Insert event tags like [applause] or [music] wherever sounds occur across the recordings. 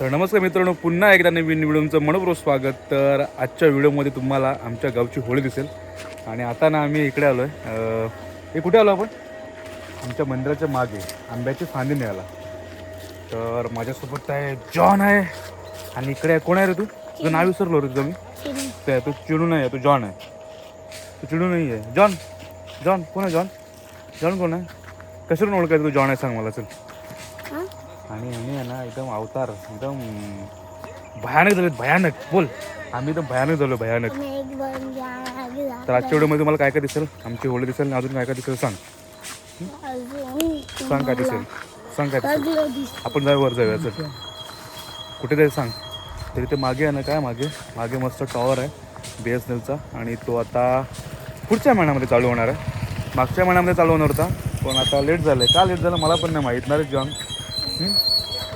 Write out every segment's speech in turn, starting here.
तर नमस्कार मित्रांनो पुन्हा एकदा नवीन व्हिडिओचं मनपूर्वक स्वागत. तर आजच्या व्हिडिओमध्ये तुम्हाला आमच्या गावची होळी दिसेल. आणि आता ना आम्ही इकडे आलो आहे हे कुठे आलो आपण? आमच्या मंदिराच्या मागे आंब्याची फांदी मिळाला तर माझ्यासोबत आहे जॉन आहे. आणि इकडे आहे कोण आहे रे तू? तुझं नाव विसरलो रे तुझं मी. ते तू चिडू नाही आहे तू जॉन आहे. तू चिडू नाही आहे. जॉन जॉन कोण आहे जॉन? जॉन कोण आहे? कशावरून ओळखायचं तू जॉन आहे सांग मला चल. आणि आम्ही आहे ना एकदम अवतार एकदम भयानक झाले भयानक. बोल. आम्ही एकदम भयानक झालो भयानक. तर आजच्या व्हिडिओमध्ये तुम्हाला काय काय दिसेल? आमची होळी दिसेल अजून काय काय दिसेल सांग. सांग काय दिसेल? सांग काय दिसेल? आपण जाऊ वर जाऊया चल. कुठे जायचं सांग. तरी ते मागे आहे ना काय मागे? मागे मस्त टॉवर आहे बी एस एन एलचा आणि तो आता पुढच्या महिन्यामध्ये चालू होणार आहे. मागच्या महिन्यामध्ये चालू होणार होता पण आता लेट झालं आहे का लेट झालं? मला पण नाही माहीत. ना रे जॉन?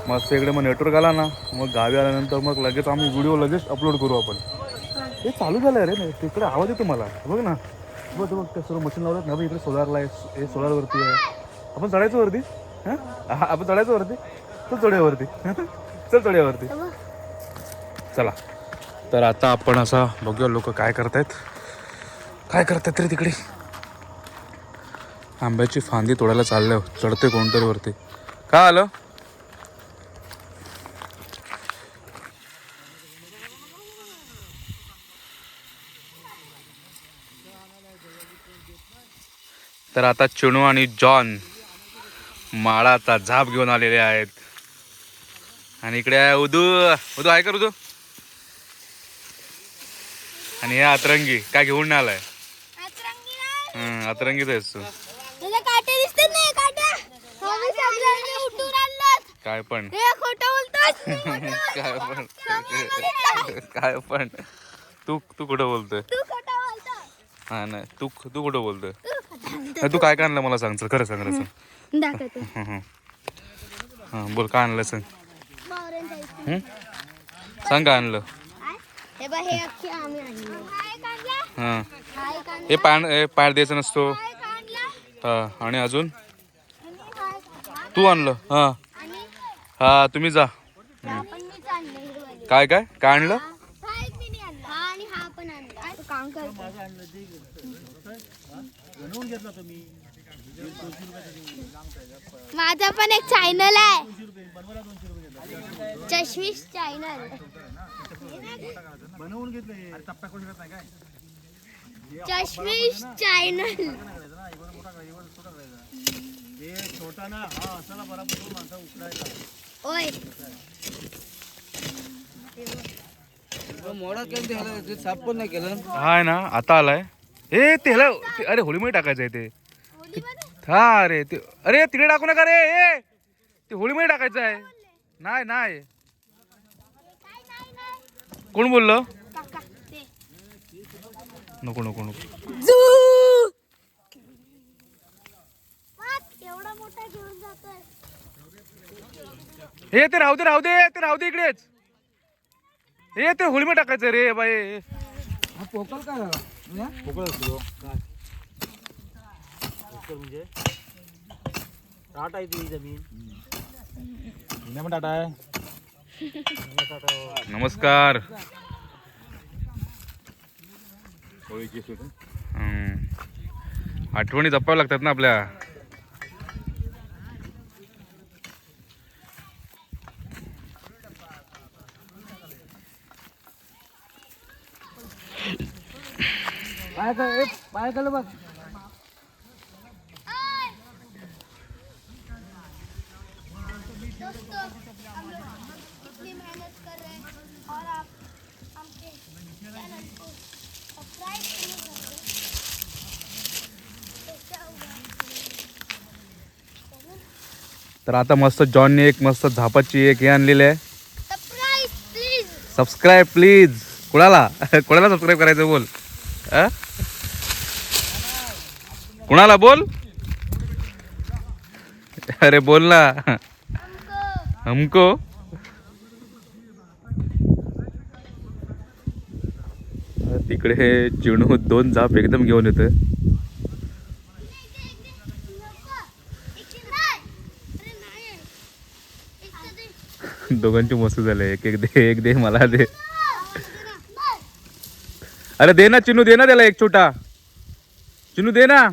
मस्त इकडे मग नेटवर्क आला ना मग गावी आल्यानंतर मग लगेच आम्ही व्हिडिओ लगेच अपलोड करू आपण. हे चालू झालं आहे रे नाही तिकडे आवाज येतो मला. बघ ना. बघ बघ ते सर्व मशीन लावलं ना बघ इकडे सोलारला आहे हे सोलारवरती आहे. आपण चढायचं वरती? हां? हा, आपण चढायचं वरती? चल चढ्यावरती. चल चढ्यावरती. चला. तर आता आपण असा बघूया लोक काय करतायत. काय करतायत रे तिकडे? आंब्याची फांदी तोडायला चाललं चढते कोणतरी वरती. का आलं? तर आता चिणू आणि जॉन माळाचा झाप घेऊन आलेले आहेत. आणि इकडे आहे उदू. उदू आहे का उदू? आणि हे अतरंगी काय घेऊन नाही आलाय अतरंगीच आहेस तू. काय पण. [laughs] काय पण. काय पण. तू तू कुठं बोलतोय? हा नाही. तू तू कुठं बोलतोय? नाही, तू काय काय आणलं मला सांग चल खरं सांग दाखवतो. हं, हं. हां बोल काय आणलं सांग. हं? सांग काय आणलं. हे बघ हे अख्खी आम्ही आणली. हां. हा एक आणला हे हे पाय द्यायचा नसतो. हा एक आणला हा. आणि अजून आणि हा. तू हा आणि हा तुम्ही. जा हा पण मीच आणलं हिरवाले. काय काय काय आणलं हा. एक मिनी आणला हा आणि हा पण आणला तू काम कर माझा पण एक चॅनल आहे चष्मिश चॅनल चष्मिश चॅनल ओय. मोडा केलं ते ते साफ पण नाही केलं. हाय ना आता आलाय. ए ते ह्याला ते- अरे होळीमध्ये टाकायचं आहे ते. हा अरे ते अरे तिकडे टाकू नका रे ए! ते होळीमध्ये टाकायचं आहे. नाही नाही. कोण बोललं? काका ते. नको नको नको. एवढा मोठा घेऊन जातोय. हे ते राहू दे राहू दे ते राहू दे इकडेच. हे ते होळीमध्ये टाकायचं रे बाई. हा पोकळ काय झाला? पोकळ असतो काय? पोकळ म्हणजे? टाटा आहे ती जमीन. टाटा आहे. नमस्कार. हम्म. आठवणी जपाव्या लागतात ना आपल्या पाय काय पाय काय बघ दोस्तों हम लोग इतनी मेहनत कर रहे हैं और आप हमके चैनल को सब्सक्राइब नहीं कर हुआ तर आता मस्त जॉनने एक मस्त झापाची एक हे आणलेली आहे. सबस्क्राईब प्लीज कुणाला? कुणाला सबस्क्राईब करायचं बोल? अ? कुणाला बोल? अरे बोल ना. हमको. तिकडे हे चिणू दोन जाप एकदम घेऊन येतोय. दोघांची मस्त झाले. एक एक दे एक दे मला दे. अरे दे ना चिनू दे ना त्याला एक छोटा. चिनू दे ना.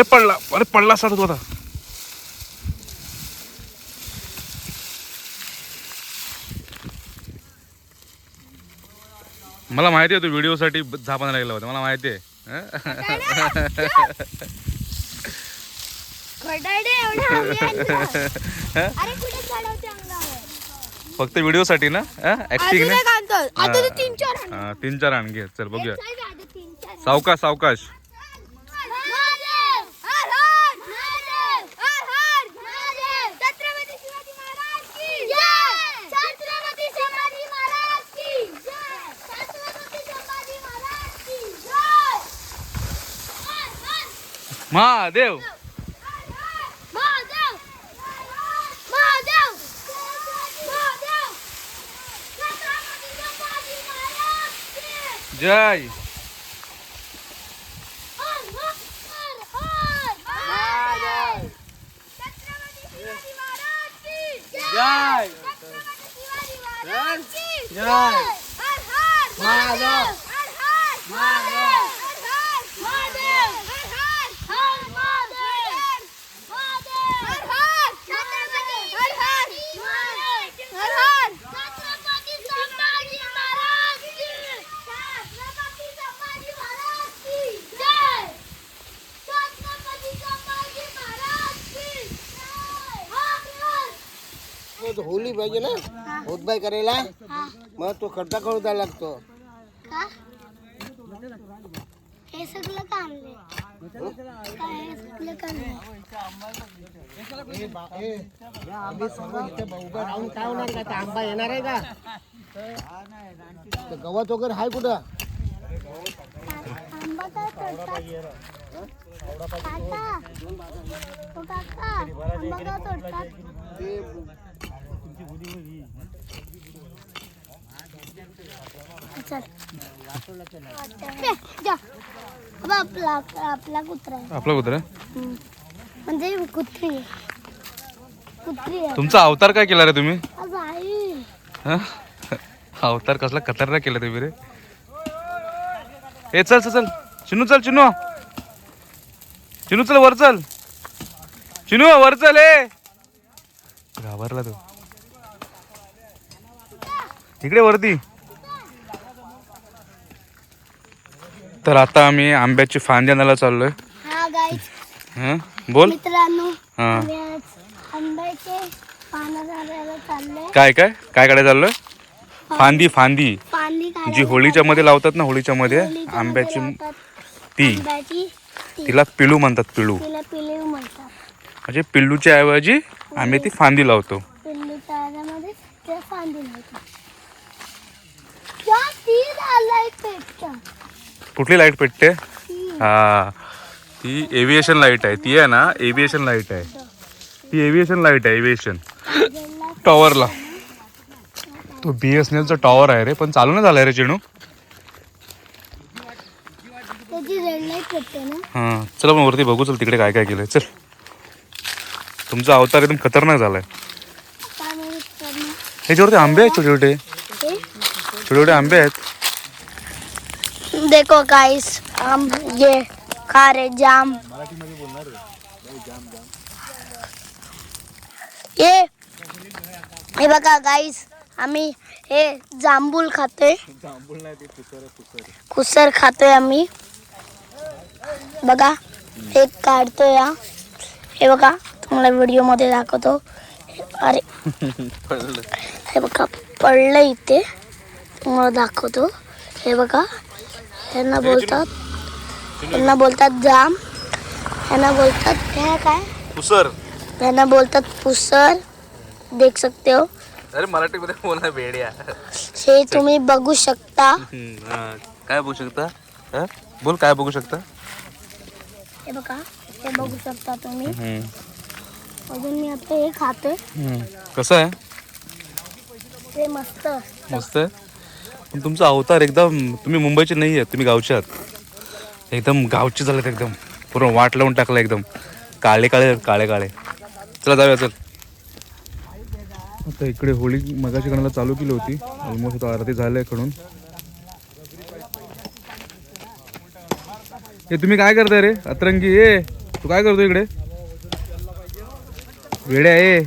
अरे पडला अरे पडला सर तू आता. मला माहिती आहे तू व्हिडिओसाठी झापायला लागला होता मला माहिती आहे. फक्त व्हिडिओसाठी ना? ऍक्टिंग अजून ना? तर तीन चार आणखी. चल बघूया. सावकाश सावकाश. Mádeu! Mádeu! Mádeu! Mádeu! Jai! Jai! Jai! Jai! Jai! Jai! Jai! Jai! हर हर! तो होली पाहिजे ना? होतबाई करायला? मग तो खड्डा करू द्यायला लागतो. का? हे सगळं काय राहून होणार का आंबा येणार आहे? का गवत वगैरे आहे कुठं? आंबा काय तोडतात. काका. ओ काका आंबा का तोडतात? ते आपला आपला कुत्रा आहे? आपला कुत्रा हम्म. म्हणजे कुत्री. आहे कुत्री आहे. तुमचा अवतार काय केला रे तुम्ही? आज आई. हं? अवतार कसला खतरनाक केला तुम्ही रे. ए चल चल चल. चिनू चल चिनू. चिनू चल वर चल. चिनू वर चल ए. घाबरला तू. इकडे वरती. तर आता आम्ही आंब्याची फांदी आणायला चाललोय. हा हं? बोल. मित्रांनो हा. काय काय? काय काढायला चाललोय? फांदी फांदी. जी होळीच्या मध्ये लावतात ना होळीच्या मध्ये आंब्याची. ती. तिला पिलू म्हणतात पिलू. म्हणजे पिल्लूच्या ऐवजी आम्ही ती फांदी लावतो पिल्लूच्या आधामध्ये ते फांदी लावतात त्या ती आलाय पेटच्या कुठली लाइट पेटते? हा. ती एव्हिएशन लाइट आहे. ती आहे ना एव्हिएशन लाइट आहे. ती एव्हिएशन लाइट आहे एव्हिएशन टॉवरला तो बी एस एन एलचा टॉवर आहे रे पण चालू नाही झालाय रे चिणू हां. चला पण वरती बघू चल तिकडे काय काय केलंय. चल. तुमचा अवतार एकदम खतरनाक झालाय. ह्याच्यावरती आंबे आहेत छोटे छोटे छोटे छोटे आंबे आहेत. देखो गाइस हम ये खा रहे जाम। ये हे बघा गाईस आम्ही हे जांभूळ खातोय कुसर खातोय आम्ही बघा हे काढतोय हा। हे बघा तुम्हाला व्हिडिओ मध्ये दाखवतो अरे हे बघा पडलं इथे तुम्हाला दाखवतो हे बघा त्यांना बोलतात. त्यांना बोलतात जाम. त्यांना बोलतात हे काय? कुसर त्यांना बोलतात पुसर. देख सकते हो. अरे मराठीमध्ये बोला वेड्या हे तुम्ही बघू शकता. काय बघू शकता? बोल काय बघू शकता? हे बघा हे बघू शकता तुम्ही. अजून मी आता हे हम्म. कसं आहे? ते मस्त. मस्त पण तुमचा अवतार एकदम तुम्ही मुंबईचे नाही आहेत तुम्ही गावचे आहात. एकदम गावचे झालेत एकदम. पूर्ण वाट लावून टाकला एकदम. काळे काळे काळे काळे. चला जाऊया चल. आता इकडे होळी मगाशी गणाला चालू केली होती. ऑलमोस्ट आता आरती झाल्या कडून हे तुम्ही काय करताय रे? अतरंगी ए तू काय करतो इकडे? वेड्या ए.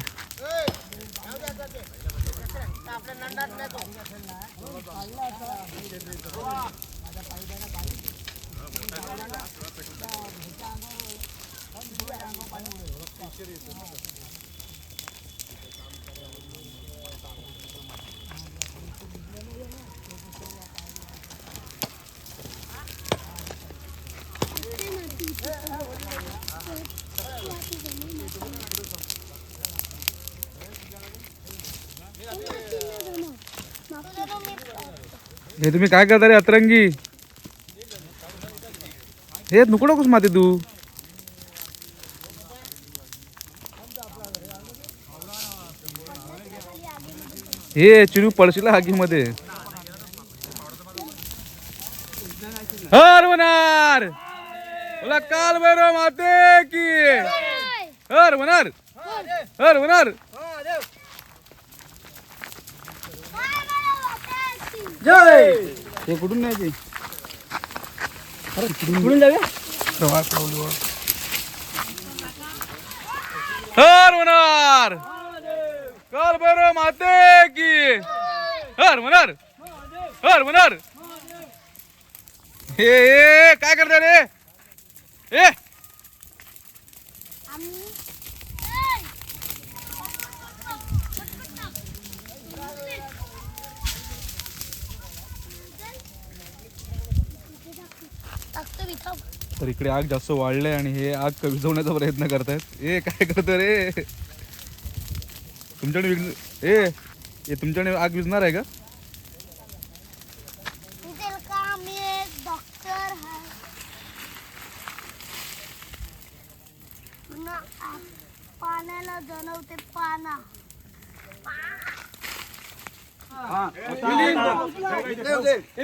हे तुम्ही काय करता रे अतरंगी? हे नको नकोस माते तू? हे चिरू पळशीला हागीमध्ये हर होणार बोला काल भैरव माते की! हर होणार हर! होणार हे कुठून नाही कुठून जाऊया हर होणार काल भैरव माते की। हर होणार हर होणार हे हे, काय करता रे? ए टाकतो मी थांब तर इकडे आग जास्त वाढले आणि हे आग विझवण्याचा प्रयत्न करतायत. ए काय करतो रे? तुमच्याकडे विघ्न ए तुमच्याकडे आग विझणार आहे का विजेल का मी एक डॉक्टर आहे पूर्ण आ- पाण्याला जनवते पाना आता डेलकी दिली बघ. हे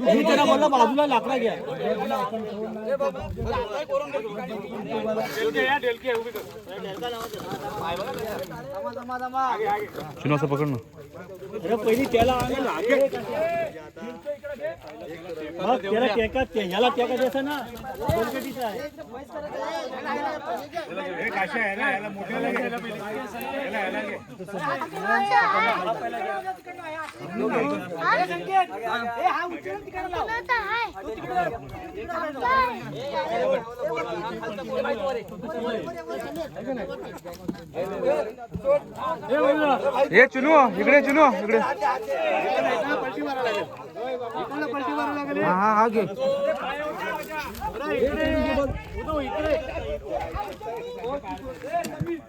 मी त्याला बोलला बाजूला लाकडा घ्या चिनू पकड ना अरे पहिली त्याला आणि त्याला टेका ह्याला टेका द्यायचा ना कोलगेटीचा आहे हे चुनू इकडे चुनू इकडे. हा हा हा घे.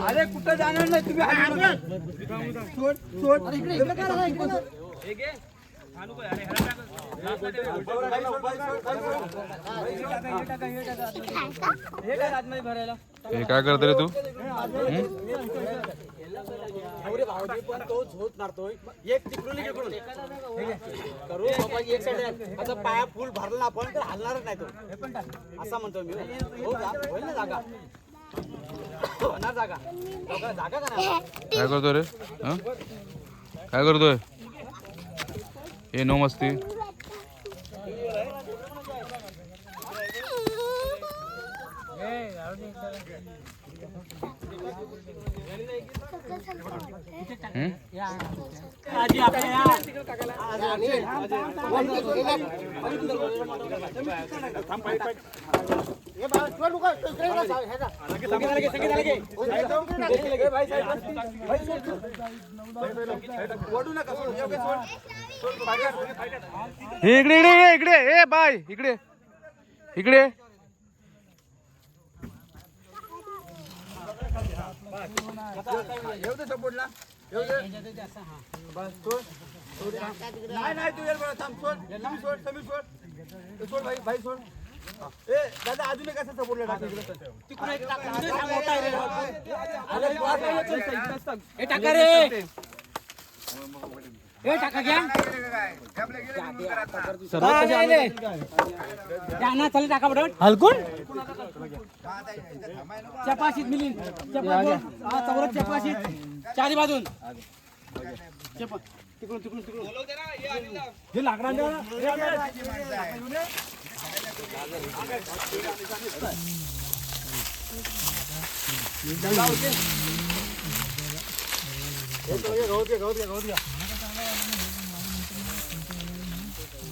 अरे कुठं जाणार नाही तुम्ही भरायला? हे काय करत रे तू? एक पाया भरला आपण तर हलणारच नाही असा म्हणतो मी. हो, जागा. काय करतो रे? काय करतोय? हे नो मस्ती. इकडे इकडे इकडे इकडे. येऊ दे सपोर्टला येऊ दे बस नाही नाही तू थांब सोड तुम्ही सोड तुम्ही सोड सोड भाई भाई सोड ए दादा अजून एक असं सपोर्टला टाक तिकडे मोठा रे ए टाका घ्या. चल टाका बरोबर हलकून? चपाशीत मिलीन चपा चौरस चपाशीत. चारी बाजून. चपा तिकडून तिकडून तिकडून. हे लाकडा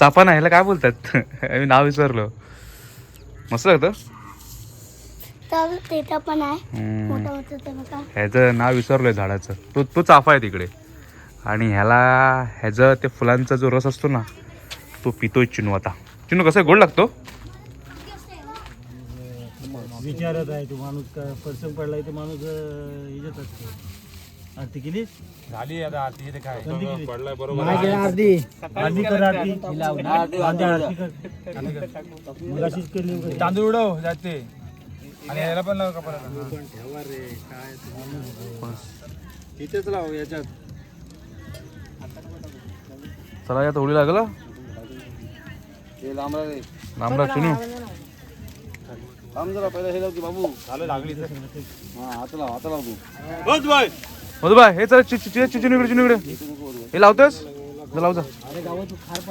चाफा नाही ह्याला काय बोलतात? [laughs] मी नाव विसरलो. मस्त लागतं? तर तेथा पण आहे. हम्म. मोठं मोठं ते बघा. ह्याचं नाव विसरलोय झाडाचं. तो तो चाफा आहे तिकडे. आणि ह्याला ह्याचं ते फुलांचा जो रस असतो ना तो पितोय चिनू आता. चिनू कसं आहे? गोड लागतो? विचारत आहे तो माणूस का पडलाय तो माणूस असतो झाली आता बरोबर. तांदूळ उडव जाते. आणि याला पण लाव कपडा ठेवा रे काय याच्यात. चला या होळी लागला. लांबरा रे. लांबरा जरा पहिला हे लाव की बाबू. झालं लागली हात लाव हात लाव तू. बस बाय मधुबाय हे चल चि- चि- चि- चिनू इकडे चिनू इकडे हे लावतोस जा लाव जा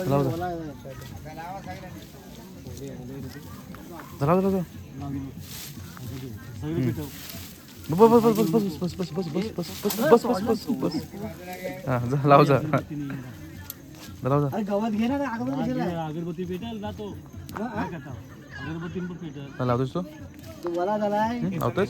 लाव जा जा लाव जा, लाव जा बस बस बस बस बस बस बस बस बस बस बस बस बस बस बस हा जा लाव जा जा, लाव जा अगरबत्ती पेटेल जातो काय करता अगरबत्ती पण पेटेल हा, लावतोस तू तू मला झालाय हं, लावतोस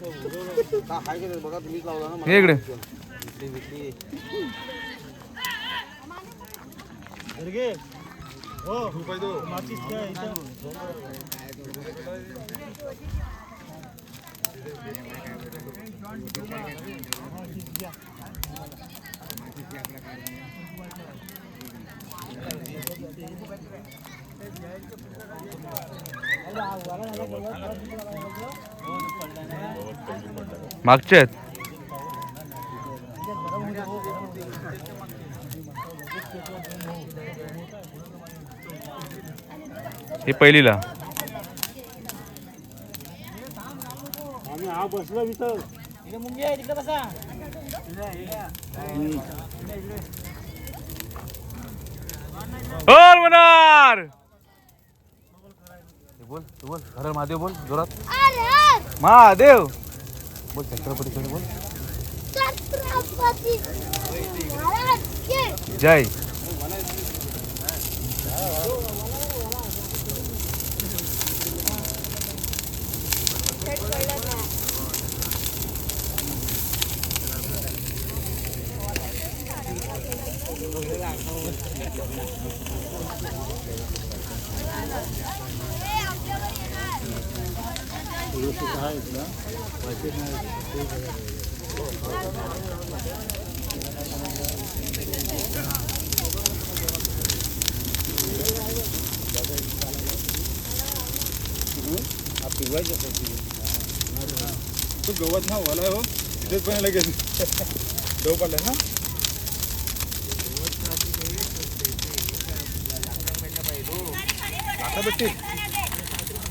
बघा तुम्हीच लावला ना ये इकडे. मागचे हे पहिलीला. बसलो इथं मुंगी आहे तिकडे बसा होणार बोल तू बोल हर महादेव बोल जोरात महादेव बोल छत्रपती बोल जय तू गवत ना ओला हो तिथेच पण लगेच गहू पडलाय ना? आता भेटतील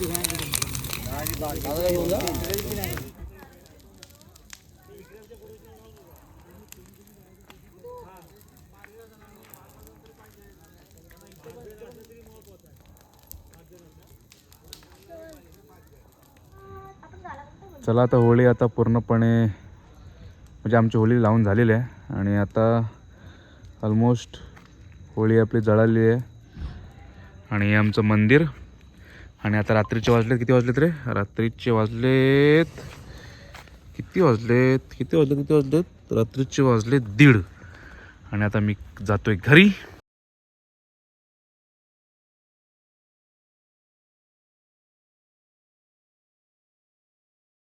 ती चला आता होळी आता पूर्णपणे म्हणजे आमची होळी लावून झालेली आहे आणि आता ऑलमोस्ट होळी आपली जळालेली आहे. आणि आमचं मंदिर आणि आता रात्रीचे वाजलेत. किती वाजलेत रे? रात्रीचे वाजलेत. किती वाजलेत? किती वाजले किती वाजलेत? रात्रीचे वाजले दीड. आणि आता मी जातोय घरी.